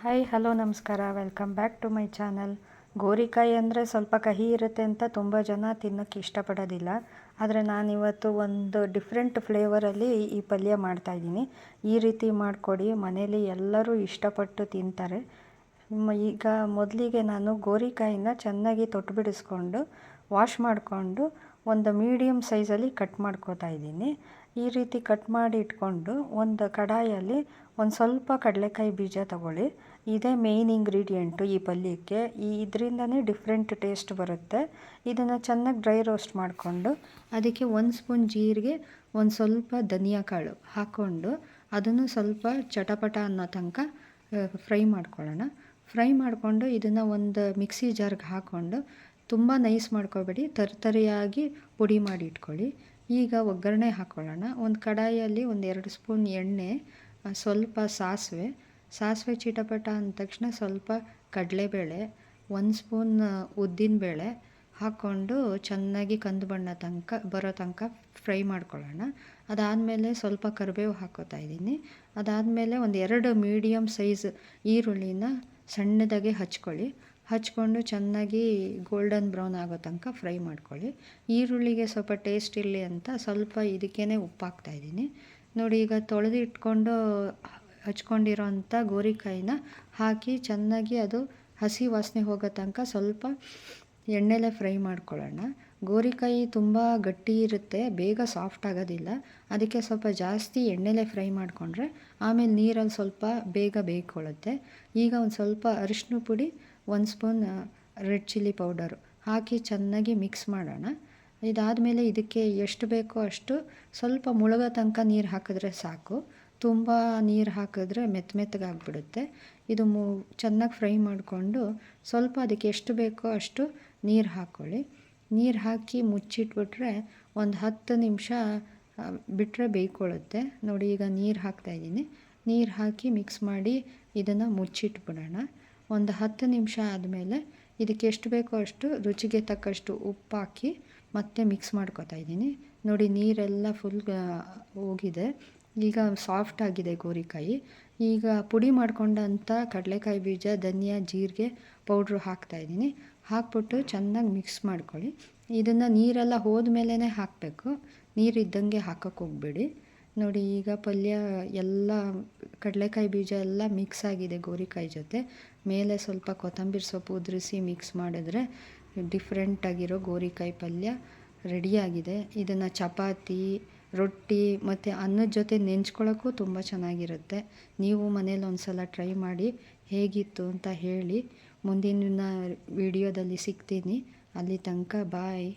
Hi hello ನಮಸ್ಕಾರ. Welcome back to my channel ಗೋರಿಕಾಯಿ ಅಂದರೆ ಸ್ವಲ್ಪ ಕಹಿ ಇರುತ್ತೆ ಅಂತ ತುಂಬ ಜನ ತಿನ್ನೋಕ್ಕೆ ಇಷ್ಟಪಡೋದಿಲ್ಲ. ಆದರೆ ನಾನಿವತ್ತು ಒಂದು ಡಿಫ್ರೆಂಟ್ ಫ್ಲೇವರಲ್ಲಿ ಈ ಪಲ್ಯ ಮಾಡ್ತಾಯಿದ್ದೀನಿ ಈ ರೀತಿ ಮಾಡಿಕೊಡಿ, ಮನೇಲಿ ಎಲ್ಲರೂ ಇಷ್ಟಪಟ್ಟು ತಿಂತಾರೆ. ಈಗ ಮೊದಲಿಗೆ ನಾನು ಗೋರಿಕಾಯಿನ ಚೆನ್ನಾಗಿ ತೊಟ್ಟು ಬಿಡಿಸ್ಕೊಂಡು ವಾಶ್ ಮಾಡಿಕೊಂಡು, ಒಂದು ಮೀಡಿಯಮ್ ಸೈಜಲ್ಲಿ ಕಟ್ ಮಾಡ್ಕೋತಾ ಇದ್ದೀನಿ. ಈ ರೀತಿ ಕಟ್ ಮಾಡಿ ಇಟ್ಕೊಂಡು, ಒಂದು ಕಡಾಯಲ್ಲಿ ಒಂದು ಸ್ವಲ್ಪ ಕಡಲೆಕಾಯಿ ಬೀಜ ತಗೊಳ್ಳಿ. ಇದೇ ಮೇಯ್ನ್ ಇಂಗ್ರೀಡಿಯೆಂಟು ಈ ಪಲ್ಯಕ್ಕೆ. ಈ ಇದರಿಂದನೇ ಡಿಫ್ರೆಂಟ್ ಟೇಸ್ಟ್ ಬರುತ್ತೆ. ಇದನ್ನು ಚೆನ್ನಾಗಿ ಡ್ರೈ ರೋಸ್ಟ್ ಮಾಡಿಕೊಂಡು ಅದಕ್ಕೆ ಒಂದು ಸ್ಪೂನ್ ಜೀರಿಗೆ, ಒಂದು ಸ್ವಲ್ಪ ಧನಿಯಾ ಕಾಳು ಹಾಕ್ಕೊಂಡು ಅದನ್ನು ಸ್ವಲ್ಪ ಚಟಪಟ ಅನ್ನೋ ತನಕ ಫ್ರೈ ಮಾಡ್ಕೊಳ್ಳೋಣ. ಫ್ರೈ ಮಾಡಿಕೊಂಡು ಇದನ್ನು ಒಂದು ಮಿಕ್ಸಿ ಜಾರ್ಗೆ ಹಾಕ್ಕೊಂಡು ತುಂಬ ನೈಸ್ ಮಾಡ್ಕೋಬೇಡಿ. ತರ್ತರಿಯಾಗಿ ಪುಡಿ ಮಾಡಿ ಇಟ್ಕೊಳ್ಳಿ. ಈಗ ಒಗ್ಗರಣೆ ಹಾಕ್ಕೊಳ್ಳೋಣ. ಒಂದು ಕಡಾಯಲ್ಲಿ ಒಂದು ಎರಡು ಸ್ಪೂನ್ ಎಣ್ಣೆ ಸ್ವಲ್ಪ ಸಾಸಿವೆ ಸಾಸಿವೆ ಚಿಟಪಟ ಅಂದ ತಕ್ಷಣ ಸ್ವಲ್ಪ ಕಡಲೆಬೇಳೆ, ಒಂದು ಸ್ಪೂನ್ ಉದ್ದಿನಬೇಳೆ ಹಾಕ್ಕೊಂಡು ಚೆನ್ನಾಗಿ ಕಂದು ಬಣ್ಣ ತನಕ, ಬರೋ ತನಕ ಫ್ರೈ ಮಾಡ್ಕೊಳ್ಳೋಣ. ಅದಾದಮೇಲೆ ಸ್ವಲ್ಪ ಕರಿಬೇವು ಹಾಕೋತಾ ಇದ್ದೀನಿ. ಅದಾದಮೇಲೆ ಒಂದು ಎರಡು ಮೀಡಿಯಮ್ ಸೈಜ್ ಈರುಳ್ಳಿನ ಸಣ್ಣದಾಗಿ ಹಚ್ಕೊಳ್ಳಿ. ಹಚ್ಕೊಂಡು ಚೆನ್ನಾಗಿ ಗೋಲ್ಡನ್ ಬ್ರೌನ್ ಆಗೋ ತನಕ ಫ್ರೈ ಮಾಡ್ಕೊಳ್ಳಿ. ಈರುಳ್ಳಿಗೆ ಸ್ವಲ್ಪ ಟೇಸ್ಟ್ ಇರಲಿ ಅಂತ ಸ್ವಲ್ಪ ಇದಕ್ಕೇ ಉಪ್ಪು ಹಾಕ್ತಾಯಿದ್ದೀನಿ ನೋಡಿ ಈಗ ತೊಳೆದು ಇಟ್ಕೊಂಡು ಹಚ್ಕೊಂಡಿರೋ ಅಂಥ ಗೋರಿಕಾಯಿನ ಹಾಕಿ ಚೆನ್ನಾಗಿ ಅದು ಹಸಿ ವಾಸನೆ ಹೋಗೋ ತನಕ ಸ್ವಲ್ಪ ಎಣ್ಣೆಲೆ ಫ್ರೈ ಮಾಡ್ಕೊಳ್ಳೋಣ. ಗೋರಿಕಾಯಿ ತುಂಬ ಗಟ್ಟಿ ಇರುತ್ತೆ, ಬೇಗ ಸಾಫ್ಟ್ ಆಗೋದಿಲ್ಲ. ಅದಕ್ಕೆ ಸ್ವಲ್ಪ ಜಾಸ್ತಿ ಎಣ್ಣೆಲೇ ಫ್ರೈ ಮಾಡಿಕೊಂಡ್ರೆ ಆಮೇಲೆ ನೀರಲ್ಲಿ ಸ್ವಲ್ಪ ಬೇಗ ಬೇಯ್ಕೊಳ್ಳುತ್ತೆ ಈಗ ಒಂದು ಸ್ವಲ್ಪ ಅರಿಶಿನ ಪುಡಿ, ಒಂದು ಸ್ಪೂನ್ ರೆಡ್ ಚಿಲ್ಲಿ ಪೌಡರು ಹಾಕಿ ಚೆನ್ನಾಗಿ ಮಿಕ್ಸ್ ಮಾಡೋಣ. ಇದಾದಮೇಲೆ ಇದಕ್ಕೆ ಎಷ್ಟು ಬೇಕೋ ಅಷ್ಟು ಸ್ವಲ್ಪ ಮುಳುಗೋ ತನಕ ನೀರು ಹಾಕಿದ್ರೆ ಸಾಕು. ತುಂಬ ನೀರು ಹಾಕಿದ್ರೆ ಮೆತ್ತ ಮೆತ್ತಗಾಗ್ಬಿಡುತ್ತೆ ಇದು ಮೂ, ಚೆನ್ನಾಗಿ ಫ್ರೈ ಮಾಡಿಕೊಂಡು ಸ್ವಲ್ಪ ಅದಕ್ಕೆ ಎಷ್ಟು ಬೇಕೋ ಅಷ್ಟು ನೀರು ಹಾಕ್ಕೊಳ್ಳಿ ನೀರು ಹಾಕಿ ಮುಚ್ಚಿಟ್ಬಿಟ್ರೆ ಒಂದು ಹತ್ತು ನಿಮಿಷ ಬಿಟ್ಟರೆ ಬೇಯ್ಕೊಳ್ಳುತ್ತೆ. ನೋಡಿ, ಈಗ ನೀರು ಹಾಕ್ತಾಯಿದ್ದೀನಿ ನೀರು ಹಾಕಿ ಮಿಕ್ಸ್ ಮಾಡಿ ಇದನ್ನು ಮುಚ್ಚಿಟ್ಬಿಡೋಣ. ಒಂದು ಹತ್ತು ನಿಮಿಷ ಆದಮೇಲೆ ಇದಕ್ಕೆ ಎಷ್ಟು ಬೇಕೋ ಅಷ್ಟು ರುಚಿಗೆ ತಕ್ಕಷ್ಟು ಉಪ್ಪು ಹಾಕಿ ಮತ್ತೆ ಮಿಕ್ಸ್ ಮಾಡ್ಕೊತಾ ಇದ್ದೀನಿ. ನೋಡಿ, ನೀರೆಲ್ಲ ಫುಲ್ ಹೋಗಿದೆ. ಈಗ ಸಾಫ್ಟ್ ಆಗಿದೆ ಗೋರಿಕಾಯಿ. ಈಗ ಪುಡಿ ಮಾಡ್ಕೊಂಡಂಥ ಕಡಲೆಕಾಯಿ ಬೀಜ, ಧನಿಯಾ, ಜೀರಿಗೆ ಪೌಡ್ರು ಹಾಕ್ತಾಯಿದ್ದೀನಿ ಹಾಕ್ಬಿಟ್ಟು ಚೆನ್ನಾಗಿ ಮಿಕ್ಸ್ ಮಾಡ್ಕೊಳ್ಳಿ. ಇದನ್ನು ನೀರೆಲ್ಲ ಹೋದ್ಮೇಲೆ ಹಾಕಬೇಕು. ನೀರಿದ್ದಂಗೆ ಹಾಕೋಕ್ಕೆ ಹೋಗ್ಬೇಡಿ. ನೋಡಿ ಈಗ ಪಲ್ಯ ಎಲ್ಲ, ಕಡಲೆಕಾಯಿ ಬೀಜ ಎಲ್ಲ ಮಿಕ್ಸ್ ಆಗಿದೆ ಗೋರಿಕಾಯಿ ಜೊತೆ. ಮೇಲೆ ಸ್ವಲ್ಪ ಕೊತ್ತಂಬರಿ ಸೊಪ್ಪು ಉದುರಿಸಿ ಮಿಕ್ಸ್ ಮಾಡಿದ್ರೆ ಡಿಫ್ರೆಂಟಾಗಿರೋ ಗೋರಿಕಾಯಿ ಪಲ್ಯ ರೆಡಿಯಾಗಿದೆ ಇದನ್ನು ಚಪಾತಿ ರೊಟ್ಟಿ ಮತ್ತು ಅನ್ನದ ಜೊತೆ ನೆಂಚ್ಕೊಳ್ಳೋಕ್ಕೂ ತುಂಬ ಚೆನ್ನಾಗಿರುತ್ತೆ. ನೀವು ಮನೇಲಿ ಒಂದು ಸಲ ಟ್ರೈ ಮಾಡಿ ಹೇಗಿತ್ತು ಅಂತ ಹೇಳಿ ಮುಂದಿನ ವಿಡಿಯೋದಲ್ಲಿ ಸಿಗ್ತೀನಿ. ಅಲ್ಲಿ ತನಕ ಬಾಯ್